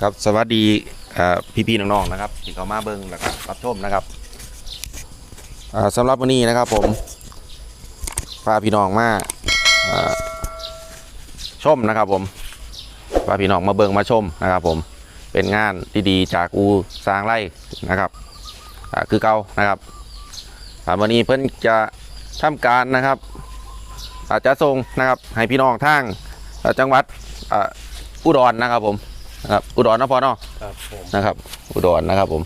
ครับสวัสดีเอ่พี่ๆน้องๆนะครับที่เข้ามาเบิ่งแล้วก็รับชมนะครับอ่าสำหรับวันนี้นะครับผมพาพี่น้องมาชมนะครับผมพาพี่น้องมาเบิ่งมาชมนะครับ ผมเป็นงานดีๆจากอูสร้างไร่นะครับคือเก่านะครับวันนี้เพิ่นจะทำการนะครับ อาจจะส่งนะครับให้พี่น้องทางจังหวัดอุดรนะครับผม นะครับอุดรเนาะพอเนาะครับผมนะครับ อุดรนะครับผม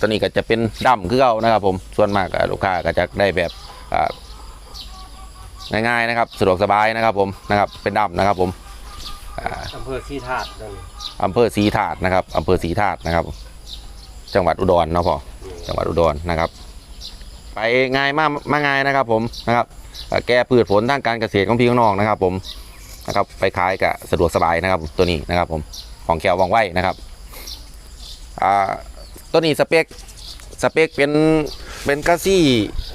ตัวนี้ก็จะเป็นดำคือเก่านะครับ ผมส่วนมากอะลูกค้าก็จะได้แบบอ่าง่ายๆนะครับ สะดวกสบายนะครับ ผมนะครับ เป็นดำนะครับ ผมอ่าอำเภอสีธาตุนั่นอำเภอศรีถาดนะครับอำเภอศรีถาดนะครับ จังหวัดอุดรเนาะพอจังหวัดอุดรนะครับ ไปง่ายมากมาง่ายนะครับ ผมนะครับเอ่อแก้พืชผลทางการเกษตรของพี่น้องนะครับ ผม นะครับ ไปขายกับสะดวกสบายนะครับ ตัวนี้นะครับผมของแขวว่องไวนะครับอ่าตัวนี้สเปคสเปคเป็นเป็นกระซี่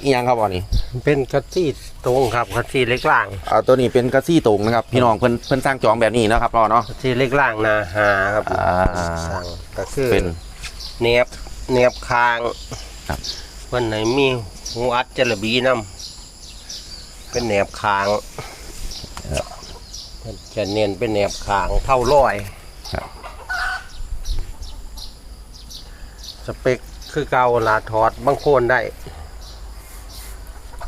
อีหยังครับอันนี้ เป็นกระซี่ตรงครับกระซี่เล็กล่างอ่าตัวนี้เป็นกระซี่ตรงนะครับ พี่น้องเพิ่นเพิ่นสร้างจองแบบนี้นะครับพ่อเนาะกระซี่เล็กล่างนาหาครับอ่าสั่งก็คือเป็นเนียบเนียบคางครับเพิ่นไหนมีหูอัดจระบีน้ำเป็นแหนบคางเพิ่น จะเน้นเป็นแหนบคางเท่าร้อยครับสเปคคือเกาลาถอดบางโคนได้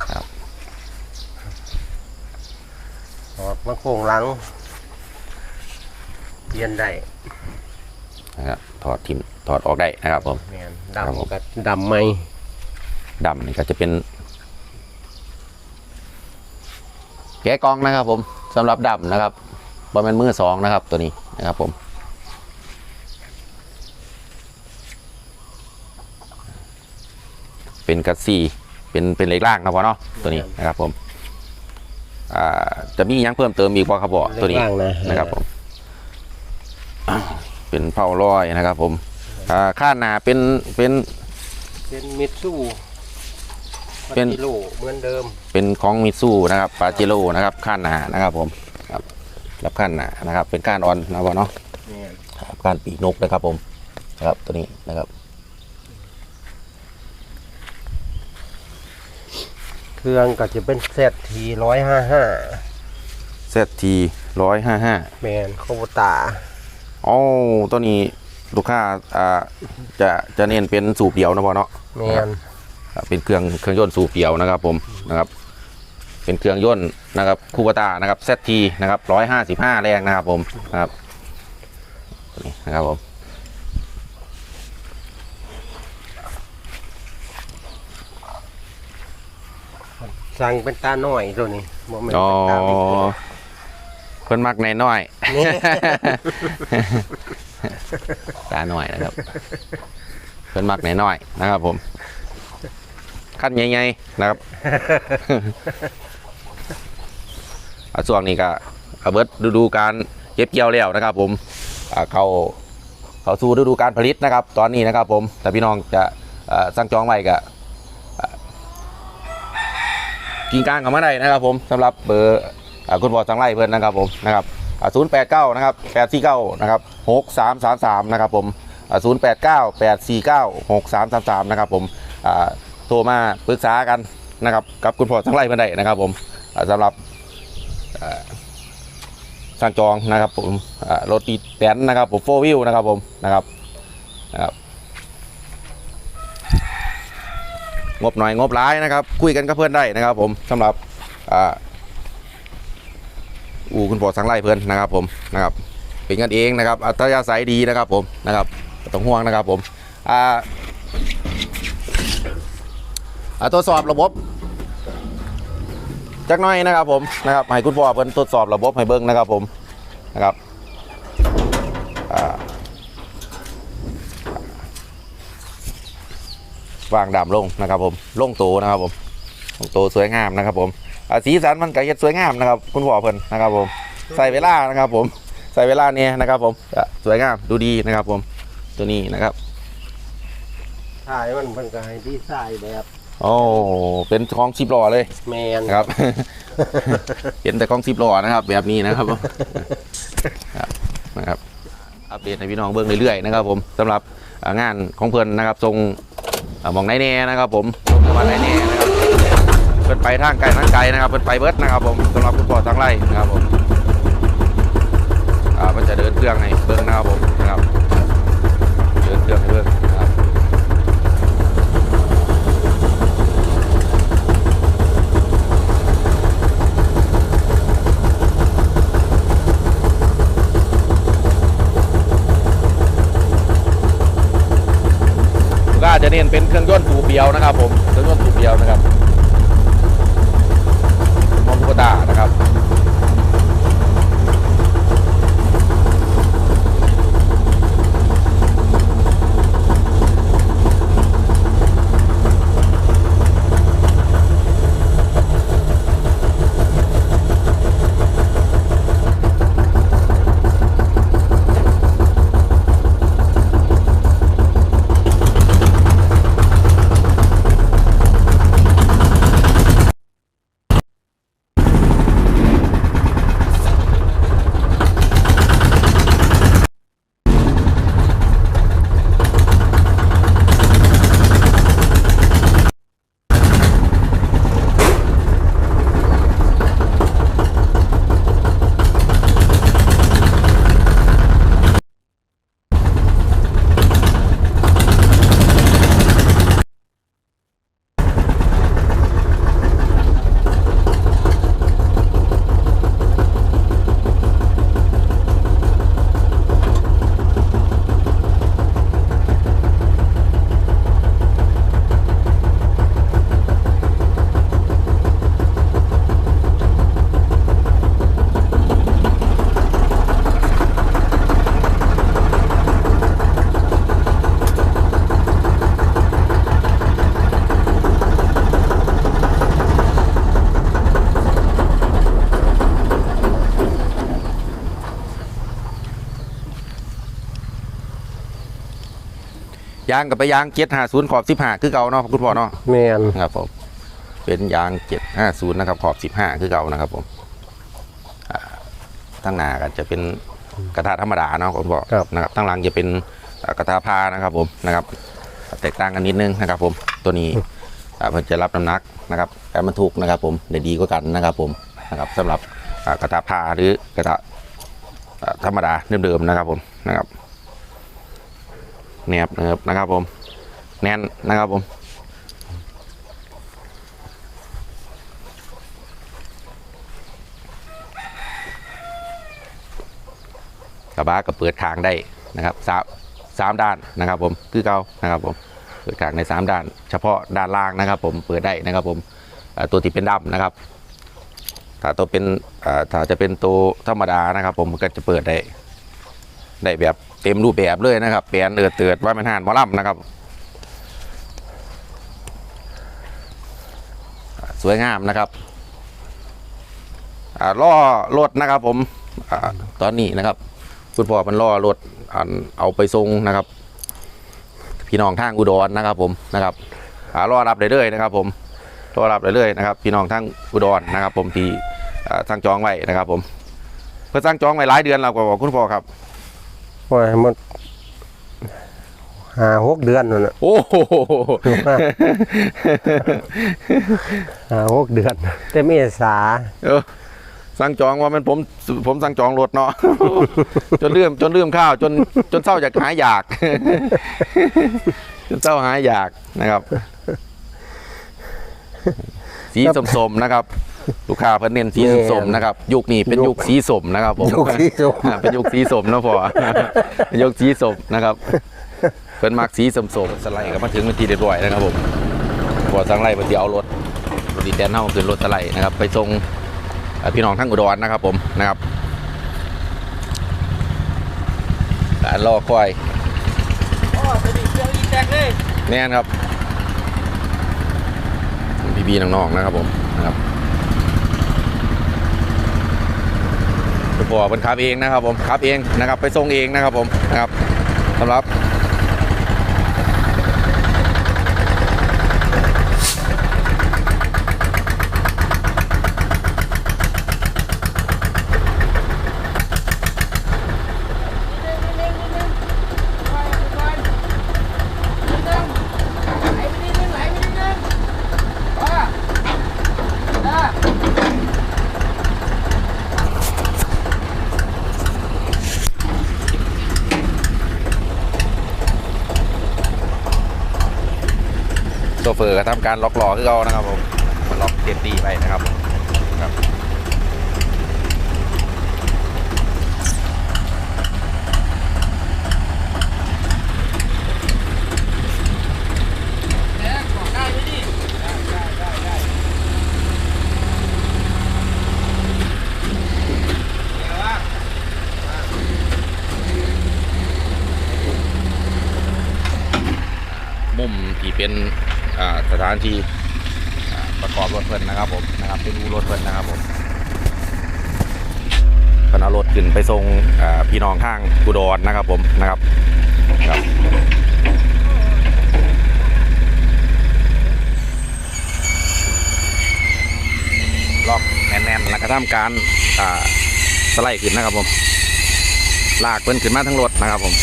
ครับถอดบางโคนหลังเปลี่ยนได้นะครับถอดทิมถอดออกได้นะครับผม แมนครับผม ดำกับดำไหมดำนี่ก็จะเป็น แกะกล่องนะครับผม สำหรับดำนะครับบอมเมนมือสองนะครับตัวนี้นะครับผมเป็นกัดซีเป็นเป็นเล็กล่างนะพอเนาะตัวนี้นะครับผมอ่าจะมีหยังเพิ่มเติมอีกบ่ครับบ่ตัวนี้เล็กล่างนะนะครับผมอ่าเป็นเผาลอยนะครับ ผมอ่าข้างหน้าเป็นเป็นเป็นมิตซูเป็นกิโลเหมือนเดิม เป็นของมิตซูนะครับปาเจโร่นะครับข้านหนานะครับผมครับรับข้านหนานะครับ เป็นก้านอ่อนนะพ่อเนาะแม่นครับก้านปีกนกนะครับผมนะครับตัวนี้นะครับ เครื่องก็จะเป็นเซตทีร้อยห้าห้าเซตทีร้อยห้าห้าแมนโคบตาอ๋อตัวนี้ลูกค้าอ่าจะจะเน้นเป็นสูบเดียวนะพ่อเนาะแมนอ่าเป็นเครื่องเครื่องยนต์สูบเดียวนะครับผมนะครับ เป็นเครื่องยนต์นะครับคูปตานะครับเซตทีนะครับร้อยห้าสิบห้าแรงนะครับผมนะครับตัวนี้นะครับผมสั่งเป็นตาหน่อยตัวนี้บ่แม่นอ๋อเป็นตาเล็กเพิ่นมักในน้อยนี่ตาหน่อยนะครับ เพิ่นมักในน้อยนะครับผม ขั้นใหญ่ๆนะครับอะ ช่วงนี้ก็เอาเบิดฤดูการเก็บเกี่ยวแล้วนะครับ ผมเขาเขาสู่ฤดูการผลิตนะครับ ตอนนี้นะครับ ผมแต่พี่น้องจะเอ่อสั่งจองไว้ก็กินกลางเข้ามาได้นะครับ ผมสำหรับเบอร์อ่าคุณบอสังไล่เพื่อนนะครับผมนะครับศูนย์แปดเก้านะครับแปดสี่เก้านะครับหกสามสามสามนะครับผมศูนย์แปดเก้าแปดสี่เก้าหกสามสามสามนะครับผมโทรมาปรึกษากันนะครับกับคุณพ่อสังไล่เพื่อนได้นะครับ ผมอ่าสำหรับ สั่งจองนะครับผมรถดีแตนนะครับผมโฟวิวนะครับผมนะครับนะครับ งบหน่อยงบร้ายนะครับ คุยกันกับเพื่อนได้นะครับ ผมสำหรับอู่คุณปอสังไล่เพื่อนนะครับผมนะครับเป็นกันเองนะครับ อัตยาศัยดีนะครับผมนะครับต้องห่วงนะครับผมอ่าอ่าตรวจสอบระบบ จักน้อยนะครับผมนะครับให้คุณพ่อเพิ่นตรวจสอบระบบให้เบิ่งนะครับผมนะครับวางดำลงนะครับผมลงโตนะครับผมลงโตสวยงามนะครับผมสีสันมันก็เฮ็ดสวยงามนะครับ คุณพ่อเพิ่นนะครับผมใส่เวลานะครับผมใส่เวลาเนี่ยนะครับผมสวยงามดูดีนะครับผมตัวนี้นะครับถ่ายมันเพิ่นก็ให้ดีไซน์แบบ โอ้เป็นของสิบล้อเลยแมนนะครับ เห็นแต่ของสิบล้อนะครับ แบบนี้นะครับผมครับนะครับเอาดตให้พี่น้องเบิ่งเรื่อยๆนะครับ ผมสำหรับอ่างานของเพิ่นนะครับทรงอ่ามองไหนแน่นะครับผมทรงจังหวัดไหนแน่นะครับเพิ่นไปทางไกลทางไกลนะครับเพิ่นไปเบิดนะครับ ผมสำหรับคุณพ่อทางไร่นะครับผมอ่ามันจะเดินเครื่องให้เบิ่งนะครับผมนะครับเดินเครื่องให้เบิ่งนะครับ ก็อาจจะ เป็นเครื่องยนต์ปูเบียวนะครับ ผมเครื่องยนต์ปูเบียวนะครับมอมโกตานะครับ ยางกับไปยางเจ็ดห้าศูนย์ขอบสิบห้าคือเก่าเนาะคุณพ่อเนาะแมนครับผมเป็นยางเจ็ดห้าศูนย์นะครับขอบสิบห้าคือเก่านะครับผมอ่าทั้งหน้าก็จะเป็นกระทะธรรมดาเนาะคุณพ่อนะครับทั้งหลังจะเป็นอ่ากระทะผ้านะครับผมนะครับ แตกต่างกันนิดนึงนะครับ ผมตัวนี้อ่ามันจะรับน้ำหนักนะครับแต่มันถูกนะครับ ผมได้ดีกว่ากันนะครับ ผมนะครับสำหรับอ่ากระทะผ้าหรือกระทะอ่าธรรมดาเดิมๆนะครับผมนะครับ แนบเนิบนะครับผมแน่นนะครับผมกระบะก็เปิดทางได้นะครับสามสามด้านนะครับผมคือเก่านะครับผมเปิดทางในสามด้าน เฉพาะด้านล่างนะครับผมเปิดได้นะครับผมตัวที่เป็นดำนะครับ ถ้าตัวเป็นถ้าจะเป็นตัวธรรมดานะครับ ผมก็จะเปิดได้ได้แบบ เต็มรูปแบบเลยนะครับเปลี่ยนเอือดเตือดว่ามันห่านมอลำนะครับ สวยงามนะครับอ่าล่อรถนะครับผมอตอนนี้นะครับคุณพ่อมันล่อรถเอาไปส่งนะครับ พี่น้องทางอุดรนะครับ ผมนะครับอ่ารอรับเรื่อยๆนะครับ ผมรอรับเรื่อยๆนะครับ พี่น้องทางอุดรนะครับ ผมที่อ่างจองไว้นะครับ ผม เพื่อสั่งจองไว้หลายเดือนแล้วก็บอกคุณพ่อครับ ว่ามันหาหกเดือนนั่นน่ะโอ้โหหาหกเดือน แต่เมษาเออสั่งจองว่ามันผมผมสั่งจองรถเนาะ จนเลื่อมจนเลื่อมข้าวจนจนเศร้าจากหายอยาก จนเศร้าหายอยากนะครับ สีสมๆนะครับ ลูกค้าเพิ่นเน้นสีสมๆนะครับ ยุคนี้เป็นยุคสีสมนะครับผมยุคสีส้มอ่าเป็นยุคสีสมนะพอเป็นยุคสีสมนะครับเพิ่นมักสีสมสมๆสไลด์ก็มาถึงเป็นทีเรียบร้อยนะครับผมพอสั่งไล่เพิ่นสิเอารถรถดีแดนเฮาขึ้นรถสไลด์นะครับ ไปส่งเอ่อพี่น้องทั้งอุดรนะครับผมนะครับการรอคอยอ๋อสวัสดีเครื่องอีแตกเลยแน่นครับ พี่บีน้องๆนะครับผมนะครับคุณพ่อเป็นขับเองนะครับผมขับเองนะครับ ไปส่งเองนะครับผมนะครับสำหรับ เฟอร์ก็ทำการล็อกล้อคือเอานะครับผมล็อกเซฟตี้ไปนะครับผมบ แท็กบอกได้ไหมนี่ได้ได้ได้ได้เดี๋ยวว่า มุมที่เป็นอ่าสถานที่อ่าประกอบรถเพิ่นนะครับผมนะครับเป็นอูรถเพิ่นนะครับผมเพิ่นเอารถขึ้นไปส่งพี่น้องข้างกุดรนะครับผมนะครับครับล็อกแน่นๆแล้วก็ทำการสไลด์ขึ้นนะครับผมลากเพิ่นขึ้นมาทั้งรถนะครับผม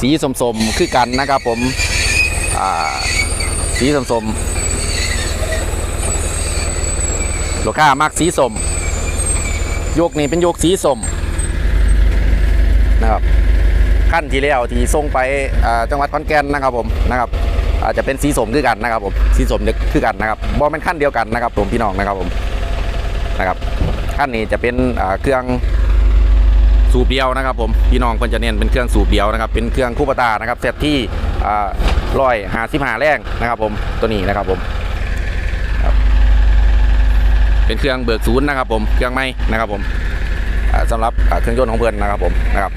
สีสมๆคือกันนะครับผมอ่าสีสมๆลูกค้ามักสีสมโยกนี้เป็นโยกสีสมนะครับขั้นที่แล้วที่ส่งไปอ่าจังหวัดขอนแก่นนะครับผมนะครับอาจจะเป็นสีสมคือกันนะครับผมสีสมคือกันนะครับบอเป็นขั้นเดียวกันนะครับผมพี่น้องนะครับผมนะครับขั้นนี้จะเป็นอ่าเครื่อง สูบเดียวนะครับผมพี่น้องเพิ่นจะเน้นเป็นเครื่องสูบเดียวนะครับเป็นเครื่องคูปตานะครับเซตที่ร้อยหาสิบหาแรงนะครับผมตัวนี้นะครับผมครับเป็นเครื่องเบิกศูนย์นะครับผมเครื่องไม้นะครับผมอ่าสำหรับอ่าเครื่องยนต์ของเพื่อนนะครับผมนะครับ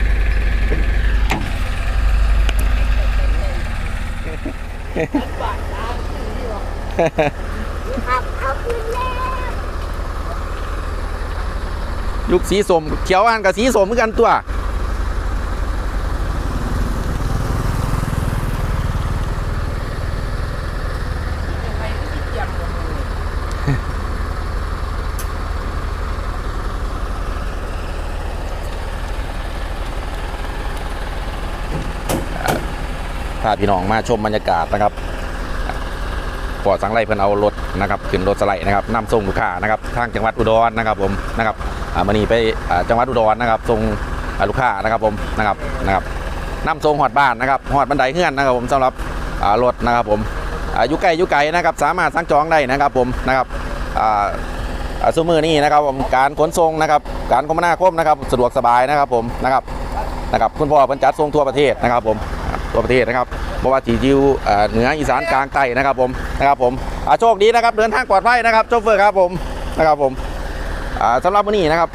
ยุคสีสมเขียวอันกับสีสมเหมือนกันตัว พาพี่น้องมาชมบรรยากาศนะครับปอดสังไรเพิ่นเอารถนะครับขึ้นรถสไลด์นะครับนำส่งลูกค้านะครับทางจังหวัดอุดรนะครับผมนะครับ มานีไปจังหวัดอุดรนะครับส่งลูกค้านะครับผมนะครับนะครับนำส่งหอดบ้านนะครับหอดบันไดเฮือนนะครับผมสำหรับรถนะครับผมอยู่ใกลอยู่ไกลนะครับสามารถสั่งจองได้นะครับผมนะครับซุมือนี่นะครับผมการขนส่งนะครับการคมนาคมนะครับสะดวกสบายนะครับผมนะครับนะครับคุณพ่อเพิ่นจัดส่งทั่วประเทศนะครับผมทั่วประเทศนะครับเพระว่าจีจิวเหนืออีสานกลางใต้นะครับผมนะครับผมโชคดีนะครับเดินทางปลอดภัยนะครับโชเฟอร์ครับผมนะครับผม สำหรับวันนี้นะครับ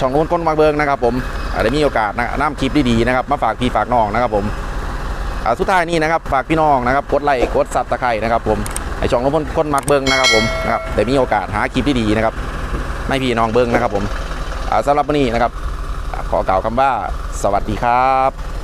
ช่องคนคนมาเบิงนะครับ ผมอาได้มีโอกาสนะนำคลิปดีๆนะครับ มาฝากพี่ฝากน้องนะครับ ผมสุดท้ายนี้นะครับฝากพี่น้องนะครับกดไลค์กดซับตะไคร่นะครับ ผมให้ช่องคนคนมักเบิงนะครับ ผมนะครับได้มีโอกาสหาคลิปดีๆนะครับไม่พี่น้องเบิงนะครับ ผมอ่าสำหรับวันนี้นะครับ ขอกล่าวคำว่า สวัสดีครับ